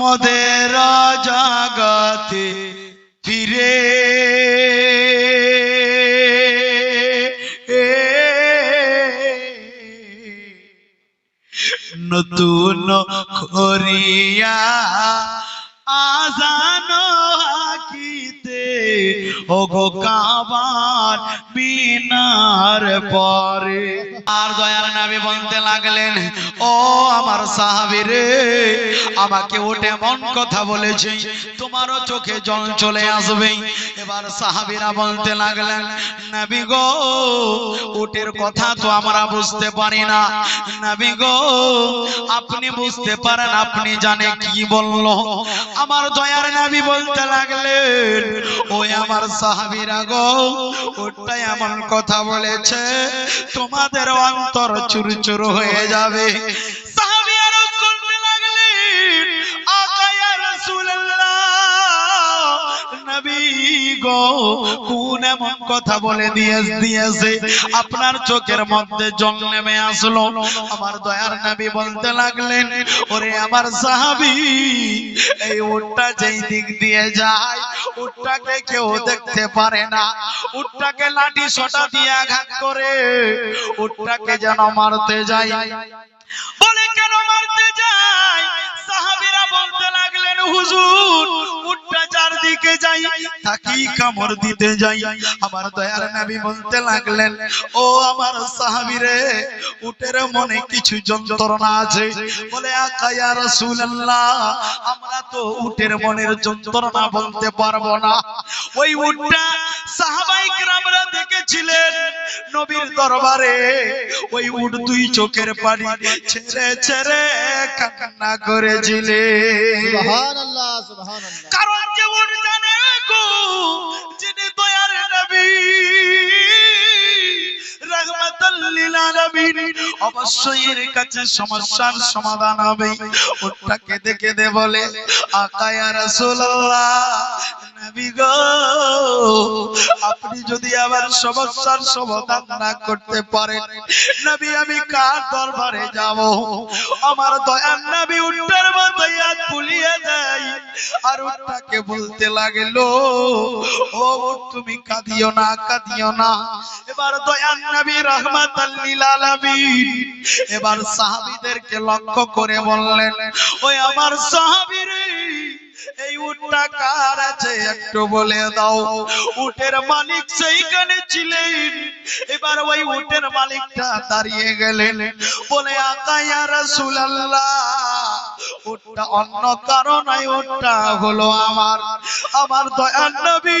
মদের জগতে ফিরে। নতুন করিয়া আজানো হাকিতে ওগো কাবার বিনার পরে। আর দয়ার নাবি বলতে লাগলেন, ও আমার সাহাবি আমাকে ওটে মন কথা বলেছে, তোমারও চোখে জল চলে আসবে। এবার সাহাবিরা বলতে লাগলেন, নবী গো ওটের কথা তো আমরা বুঝতে পারি না। নবী গো, আপনি বুঝতে পারেন, আপনি জানে কি বলল? আমার দয়ার নবী বলতে লাগলেন, ওই আমার সাহাবিরা গো ওটাই এমন কথা বলেছে, তোমাদের অন্তর চুরচুর হয়ে যাবে। গো কোন এমন কথা বলে দিয়ে দিয়েছে। আপনার চোখের মধ্যে জল নেমে আসলো। আমার দয়ার নবী বলতে লাগলেন, ওরে আমার সাহাবী, এই উটটা যেই দিক দিয়ে যায়, উটটাকে কেউ দেখতে পারে না। উটটাকে লাঠি সোটা দিয়ে আঘাত করে, উটটাকে যেন মারতে যায়। বলে, কেন মারতে যায়? সাহাবীরা বলতে লাগলেন, হুজুর দিকে যাই থাকি কামর দিতে যাই। আমার দয়ার নাবি বলতে লাগলেন ও আমার সাহাবিরে উটের মনে কিছু যন্ত্রণা আছে। বলে আকায়া রাসূলুল্লাহ আমরা তো উটের মনের যন্ত্রণা বলতে পারব না। ওই উটটা সাহাবাই کرامরা দেখেছিলেন নবীর দরবারে। ওই উট দুই চোখের পানি ছেড়ে ছেড়ে কান্না করেছিলেন। সুবহানাল্লাহ সুবহানাল্লাহ। কারণ যে উট যিনি দয়ার নবী অবশ্যই এর কাছে সমস্যার সমাধান হবে। উটটাকে দেখে দে বলে, আকায় রাসূলুল্লাহ আপনি যদি আবার সমস্যার সমাধান না করতে পারেন আমি কার দরবারে যাব? আমার দয়ার দেয়। আর উটটাকে বলতে ও তুমি কাঁদিও না কাঁদিও না। এবার দয়ার এবার সাহাবীদেরকে লক্ষ্য করে বললেন, ওই আমার সাহাবীরে এই উটটা কার আছে? একটু বলে দাও। উটের মালিক সেইখানে ছিলেন। এবার ওই উটের মালিকটা দাঁড়িয়ে গেলেন। বলে, আকা ইয়া রাসূলুল্লাহ, উটটা অন্য কারণে উটটা হলো আমার। আমার দয়ার নবী।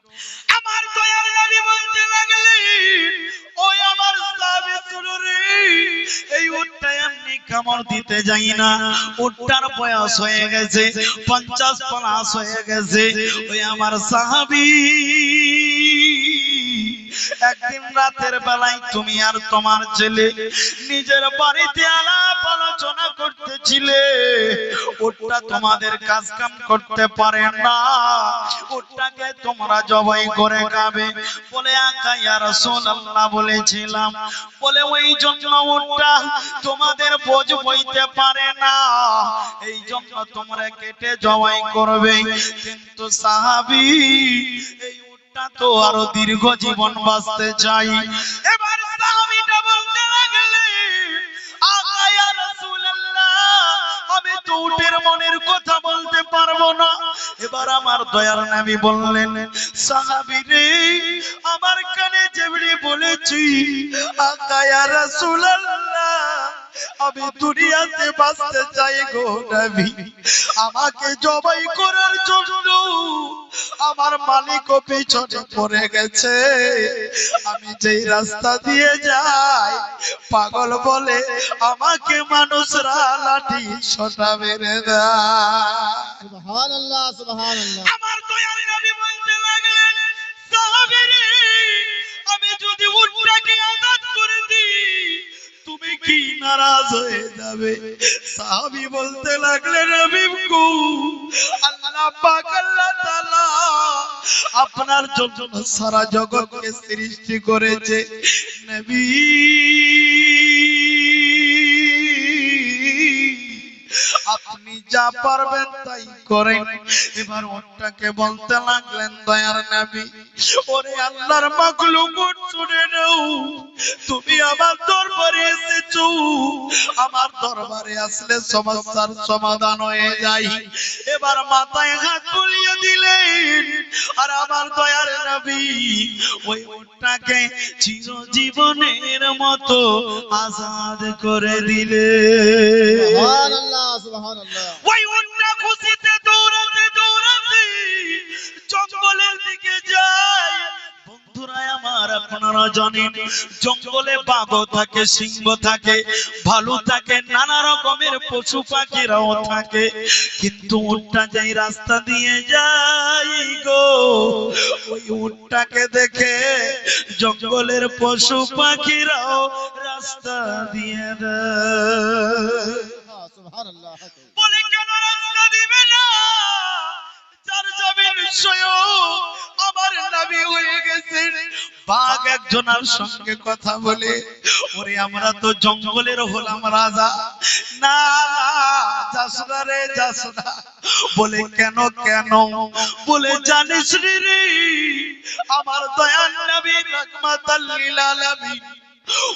আমার দয়াল নবী বলতে লাগলেন ওই আমার সাহাবী শুনো এই উটটা এমনি কামড় দিতে যাই না। উটটার বয়স হয়ে গেছে, পঞ্চাশ প্লাস হয়ে গেছে। ওই আমার সাহাবী একদিন রাতের বেলায় তুমি আর তোমার ছেলে নিজের বাড়িতে আলাপ আলোচনা করতেছিলে। ওটা তোমাদের কাজ কাম করতে পারে না। ওটাকে তোমরা জবাই করে খাবে। বলে, আকা ইয়া রাসূলুল্লাহ, বলেছিলাম। বলে, ওই জন্য ওটা তোমাদের বোঝ বইতে পারে না। এই জন্য তোমরা কেটে জবাই করবে। কিন্তু সাহাবী, এই তো আরও দীর্ঘ জীবন বাঁচতে চাই। এবার সাহাবীটা বলতে লাগলেন আকা ইয়া রাসূলুল্লাহ, আমি তো উটের মনের কথা বলতে পারব না। এবার আমার দয়ার নবী বললেন, সাহাবী রে, আমার কানে যেবড়ি বলেছি আকা ইয়া রাসূলুল্লাহ আমি দুনিয়াতে বাঁচতে চাই গো নবী। আমাকে জবাই করার জন্য আমার মালিক ও পিছনে পড়ে গেছে। আমি যেই রাস্তা দিয়ে যাই পাগল বলে আমাকে মানুষরা লাঠি সোটা মেরে দেয়। সুবহানাল্লাহ সুবহানাল্লাহ। আমার দয়াল নবী বলতে লাগলেন আমি যদি উটটাকে আজাদ করে দিই তুমি কি নারাজ হয়ে যাবে? সাহাবী বলতে গো, আল্লাহ আপনার জন্য সারা জগৎকে সৃষ্টি করেছে। নবী, আপনি যা পারবেন তাই করেন। এবার ওটাকে বলতে লাগলেন, দয়ার নবী ওরে আল্লাহর মাকলুক শুনে নাও। তুমি আমার দরবারে এসেছ। আমার দরবারে আসলে সমস্যার সমাধান হয়ে যায়। এবার মাথায় হাত বুলিয়ে দিলেন। আর আমার দয়ার নবী ওই ওটাকে চিরজীবনের মতো আজাদ করে দিলে সুবহানাল্লাহ সুবহানাল্লাহ। ওই উন্না খুশিতে আপনারা জানেন জঙ্গলে বাঘ থাকে, সিংহ থাকে, ভালু থাকে, নানা রকমের পশু পাখিরাও থাকে। কিন্তু উটটা যেই রাস্তা দিয়ে যায় গো, ওই উটটাকে দেখে জঙ্গলের পশু পাখিরাও রাস্তা দিয়ে দেয় বলে, কেন রাস্তা দিবে না? যার যাবে স্বয়ং আমার নাবি বাঘ একজনের সঙ্গে কথা বলে, ওরে আমরা তো জঙ্গলের হলাম রাজা। না রে যাসনা বলে, কেন কেন? বলে, জানিস রে আমার দয়াল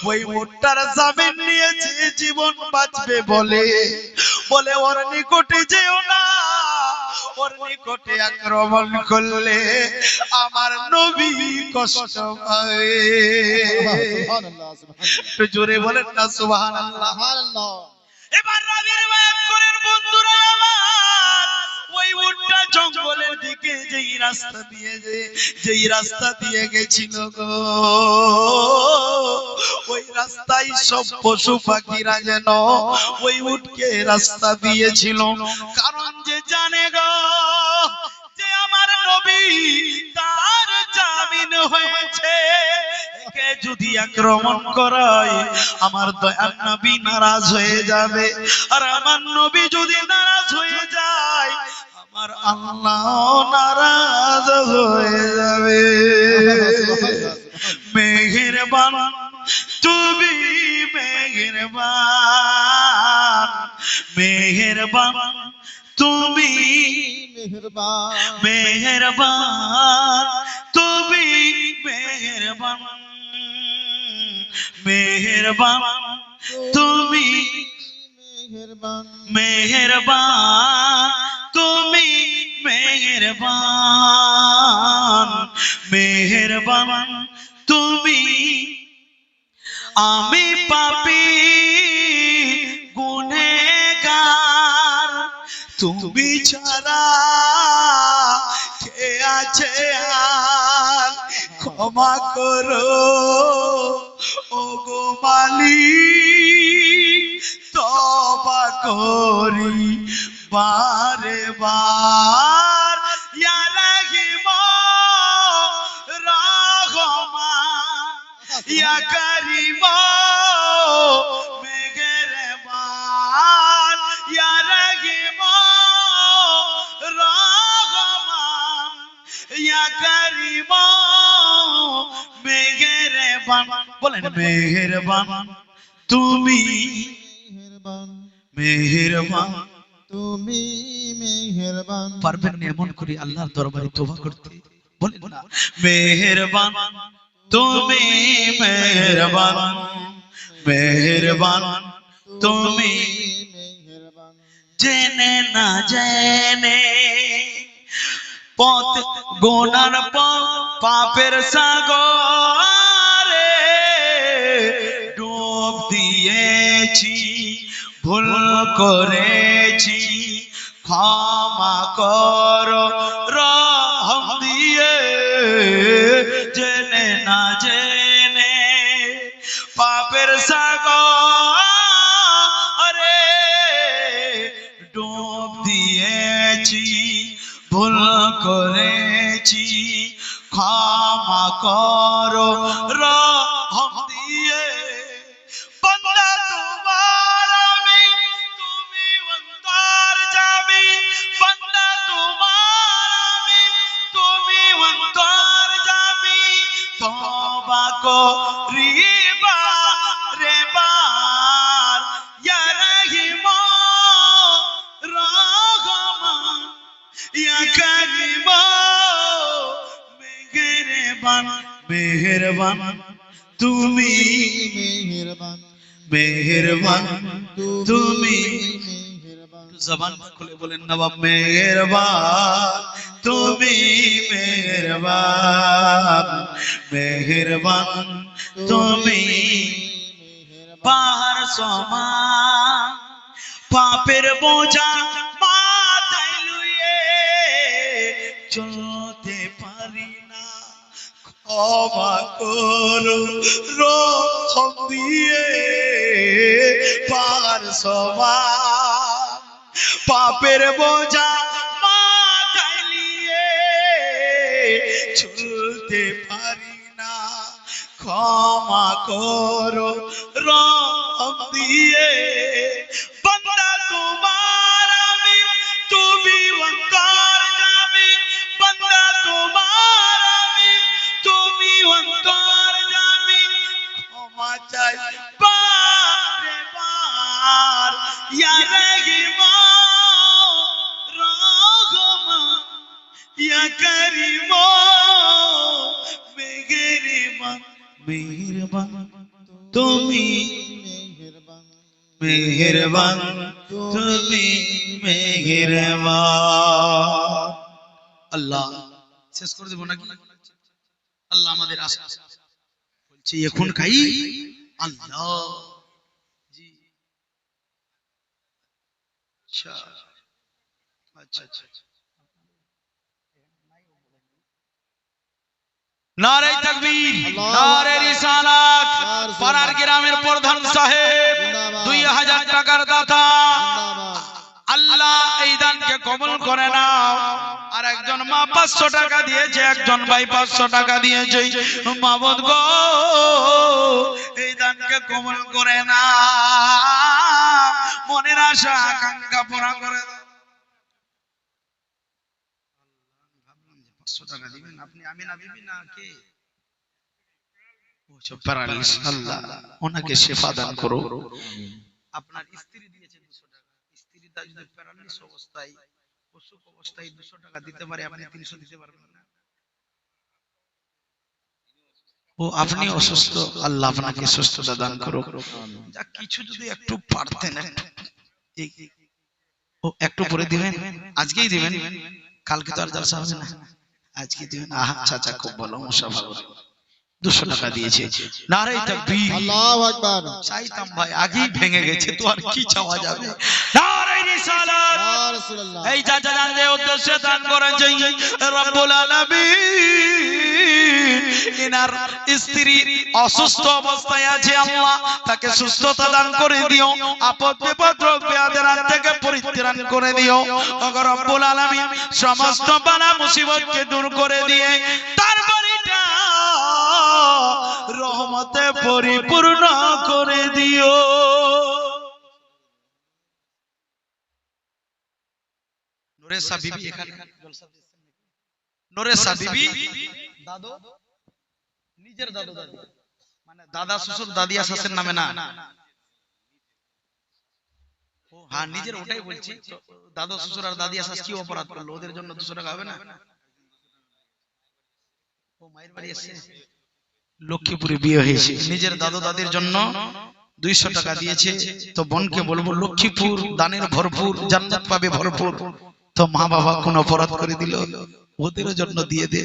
ওই মোটটার জামিন নিয়েছে, জীবন বাঁচবে বলে। বলে, ওর নিকটে যেও না। ওর নিকটে আক্রমণ করলে আমার নবী কষ্ট পাবে। একটু জোরে বলেন না, সুবহানাল্লাহ। এবার রবির করেন বন্ধুরা আমার। ওই উটটা জঙ্গলের দিকে যেই রাস্তা দিয়ে যে, যেই রাস্তা দিয়ে গেছিল গো, ওই রাস্তায় সব পশু পাখিরা যেন ওই উটকে রাস্তা দিয়েছিল। কারণ যে জানে গো, যে আমার নবী তার জামিন হয়েছে। যদি আক্রমণ করায়, আমার দয়াল নবী নারাজ হয়ে যাবে। আর আমার নবী যদি নারাজ হয়ে যায় আমার আল্লাহ নারাজ হয়ে যাবে। মেহেরবান, তুমি মেহেরবান মেহেরবান, তুমি মেহেরবান মেহেরবান তুমি মেহেরবান মেহেরবান, তুমি মেহেরবান মেহেরবান, তুমি মেহেরবান মেহেরবান তুমি। আমি পাপি গুনেগার তুমি ছাড়া কে আছে আর? ক্ষমা করো। ও গো মালিক তবা করি বারে বার ইয়া করিম মেহেরবান ইয়া রহিম রহমান ইয়া করিম মেহেরবান বলেন মেহেরবান তুমি মেহেরবান তুমি মেহেরবান। পারবেন এমন করে আল্লাহর দরবারে তোবা করতে। বলেন না মেহেরবান তুমি মেহেরবান মেহেরবান। তুমি জেনে না জেনে পথ গোনার পাপের সাগরে ডুব দিয়েছি, ভুল করেছি। ক্ষমা করো রহম দিয়ে পাপের সাগরে ডুব দিয়েছি ভুল করেছি ক্ষমা করো ইয়া করিম তুমি মেহেরবান মেহেরবান, তুমি জবান খুলে বলেন নবাব, মেহেরবান, তুমি মেহেরবান মেহেরবান, তুমি পাহাড় সমান, পাপের বোঝা চলতে পারি না। ক্ষমা করো রকম দিয়ে পাহাড় সমান। পাপের বোঝা মাথায় নিয়ে চলতে পারি না। ক্ষমা করো রম দিয়ে তুমি মেহেরবান তুমি আল্লাহ শেষ করে দেবো নাকি? আল্লাহ আমাদের আশা। বলছি এখন খাই। আল্লাহ। জি। আচ্ছা আচ্ছা নারে তাকবীর নারে রিসালাত, পাড়ার গ্রামের প্রধান সাহেব, দুই হাজার টাকার দাতা। আল্লাহ এই দানকে কবুল করে নাও। আর একজন মা পাঁচশো টাকা দিয়েছে, একজন ভাই পাঁচশো টাকা দিয়েছে। মাবদ গো, এই দানকে কবুল করে না। মনের আশা, আকাঙ্ক্ষা পুরা করে দাও ভাবলাম যে 500 টাকা। দিবেন আপনি আমি না আপনি তিনশো দিতে পারবেন না। ও আপনি অসুস্থ আল্লাহ আপনাকে সুস্থতা দান করো যা কিছু যদি একটু পারতেন ও একটু পরে দিবেন আজকেই দিবেন। কালকে তো আর দরজা হবে না। আজকে দিবেন। আহা চাচা খুব ভালো মশা ভালো। দুশো টাকা দিয়েছে। নারাই তাকবীর। আল্লাহু আকবার। চাইতাম ভাই আগেই ভেঙে গেছে তো আর কি চাওয়া যাবে? নারাই রিসালাত এই চাচা জানদের উদ্দেশ্যে দান করেছে রব্বুল আলামিন। ইনার স্ত্রী অসুস্থ অবস্থায় আছে আল্লাহ তাকে সুস্থতা দান করে দিও আপদ বিপদ রোগ ব্যাধির হাত থেকে পরিত্রাণ করে দিও। ওগো রব্বুল আলামিন সমস্ত বালা মুসিবতকে দূর করে দিয়ে তার বাড়িটা রহমতে পরিপূর্ণ করে নোরেসা বিবি এখানে। জলসা দিচ্ছেন নাকি? নোরেসা বিবি দাদু? নিজের দাদু দাদি। মানে দাদা শ্বশুর শাশুর নামে না। ও, হ্যাঁ নিজের ওটাই বলছি। দাদু শ্বশুর আর শাশ কি অপরাধ করল। ওদের জন্য দুশো টাকা হবে না? ও মায়ের বাড়ি লক্ষ্মীপুরে বিয়ে হয়েছে। নিজের দাদু দাদির জন্য দুইশো টাকা দিয়েছে। তো বোনকে বলব লক্ষ্মীপুর দানের ভরপুর জান্নাত পাবে ভরপুর। তো মা বাবা কোন অপরাধ করে দিল? ওদের জন্য দিয়ে দে।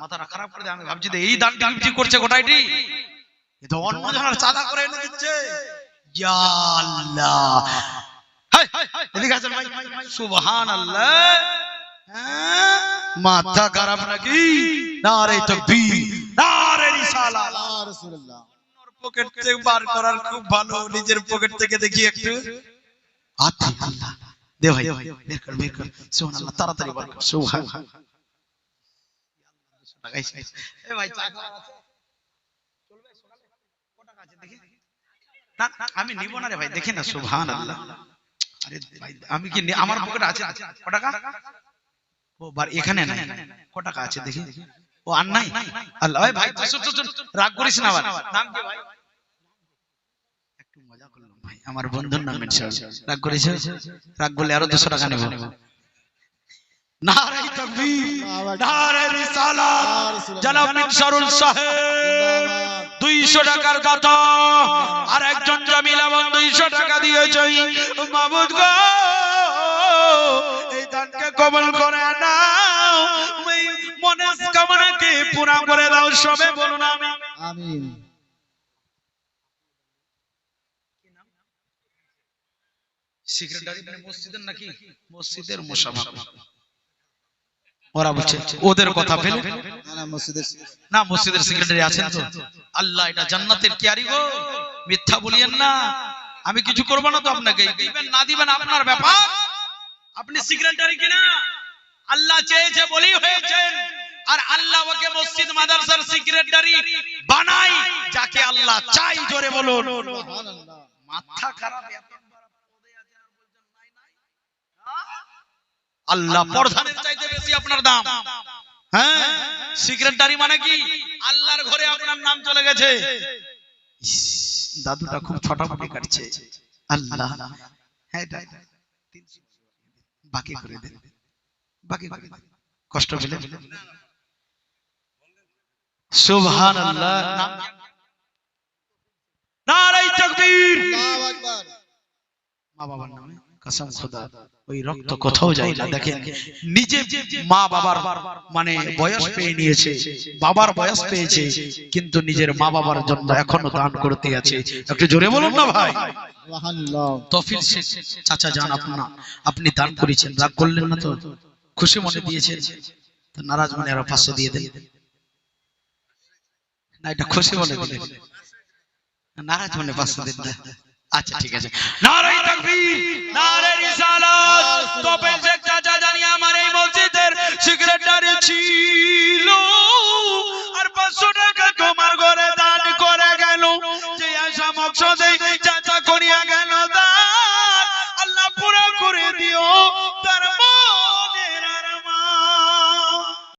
মাথাটা খারাপ করে আমি ভাবছি এই দানটা কি করছে গোটাইটি এ অন্য জনের চাঁদা করে এনে দিচ্ছে। আল্লাহ। এদিকে আসেন ভাই। সুবহানাল্লাহ। হ্যাঁ? মাথা খারাপ নাকি? তাকবীর ইয়া রাসূলুল্লাহ পকেট থেকে বার করার খুব ভালো নিজের পকেট থেকে দেখি একটু। আল্লাহ দে ভাই বের কর বের কর। সুবহানাল্লাহ তাড়াতাড়ি বার কর সুবহান। এ ভাই চা খাওয়ার আছে? চলবে সকালে? ক টাকা আছে দেখি? না, না, আমি নিব না রে ভাই দেখি না আরে ভাই আমি কি আমার পকেটে আছে? ক টাকা? ও বার এখানে টাকা আছে দেখি? ও আর নাই? আল্লাহ ভাই রাগ করিস না আবার। নাম কি ভাই একটু মজা করলাম ভাই আমার বন্ধুর নাম মেনশন রাগ করিস? রাগ করলে আরও 200 টাকা নেব। নারে তাকবীর নারে রিসালাত। জনাব মিনসারুল সাহেব 200 টাকার দাতা আর একজন জামিল এবং 200 টাকা দিয়েছে। মাবুদ গো এই দানকে কবুল করে নাও। ওই মনস্কামনাকে পুরা করে দাও সবে বলুন আমি। আমিন। সেক্রেটারি মসজিদের নাকি? মসজিদের মুসাফা ওরা বলছে ওদের কথা ফেলে? না না মসজিদের সেক্রেটারি আছেন তো? আল্লাহ এটা জান্নাতের কিয়ারি গো মিথ্যা বলিয়েন না। আমি কিছু করব না তো আপনাকে। দিবেন না দিবেন আপনার ব্যাপার। আপনি সেক্রেটারি কিনা? আল্লাহ চেয়েছে বলেই হয়েছেন। আর আল্লাহ ওকে মসজিদ মাদ্রাসার সেক্রেটারি বানাই যাকে আল্লাহ চাই জোরে বলুন। মাথা খারাপ এত বড় পদে আছেন আর বলছেন নাই নাই আল্লাহ প্রধানের চাইতে বেশি আপনার দাম। হ্যাঁ? সেক্রেটারি মানে কি? আল্লাহর ঘরে আপনার নাম চলে গেছে। দাদুটা খুব ছটাফটি কাটছে। আল্লাহ। হ্যাঁ এটা। বাকি করে দেন। বাকি করে দেন। কষ্ট পেলে। সুবহান আল্লাহ নারাই তাকবীর। আল্লাহু আকবার। মা বাবার নামে। কসম খোদা ওই রক্ত কোথাও যায় না। দেখেন নিজে মা বাবার মানে বয়স পেয়ে নিয়েছে বাবার বয়স পেয়েছে কিন্তু নিজের মা বাবার জন্য এখনও দান করতে আছে। একটু জোরে বলুন না ভাই। তফিল চাচা যান আপনার আপনি দান করেছেন রাগ করলেন না তো? খুশি মনে দিয়েছেন? তো নারাজ মনে আরও পাঁচশো দিয়ে দেন। না এটা খুশি মনে দিলেন। নারাজ মনে পাঁচশো দিন না। আচ্ছা ঠিক আছে। নারাই তাকবীর নারে রিসালাত। তবে যে চাচা জানি আমার এই মসজিদের সেক্রেটারি ছিল। আর 500 টাকা তোমার ঘরে দান করে গেল। যে আশা মকসদ